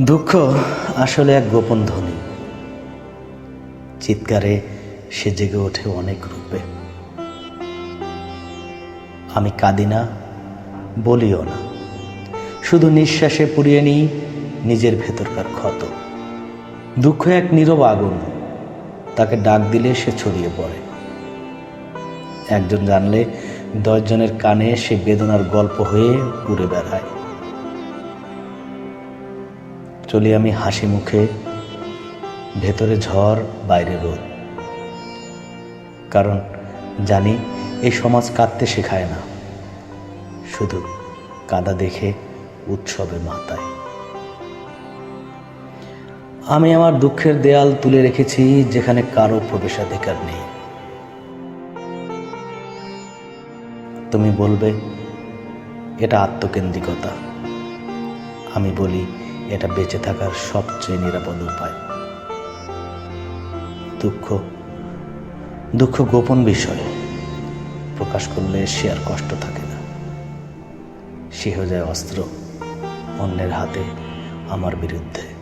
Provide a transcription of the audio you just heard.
দুঃখ আসলে এক গোপন ধ্বনি। চিৎকারে সে জেগে ওঠে অনেক রূপে। আমি কাঁদি না, বলিও না। শুধু নিঃশ্বাসে পুড়িয়ে নিই নিজের ভেতরকার ক্ষত। দুঃখ এক নীরব আগুন, তাকে ডাক দিলে সে ছড়িয়ে পড়ে। একজন জানলে দশজনের কানে সে বেদনার গল্প হয়ে উড়ে বেড়ায়। চলি আমি হাসি মুখে, ভেতরে ঝড়, বাইরে রোদ। কারণ জানি এই সমাজ কাঁদতে শেখায় না, শুধু কাদা দেখে উৎসবে মাতায়। আমি আমার দুঃখের দেয়াল তুলে রেখেছি যেখানে কারও প্রবেশাধিকার নেই। তুমি বলবে, এটা আত্মকেন্দ্রিকতা। আমি বলি, এটা বেঁচে থাকার সবচেয়ে নিরাপদ উপায়। দুঃখ দুঃখ গোপন বিষয় প্রকাশ করলে সে আর কষ্ট থাকে না। সে হয়ে যায় অস্ত্র, অন্যের হাতে আমার বিরুদ্ধে।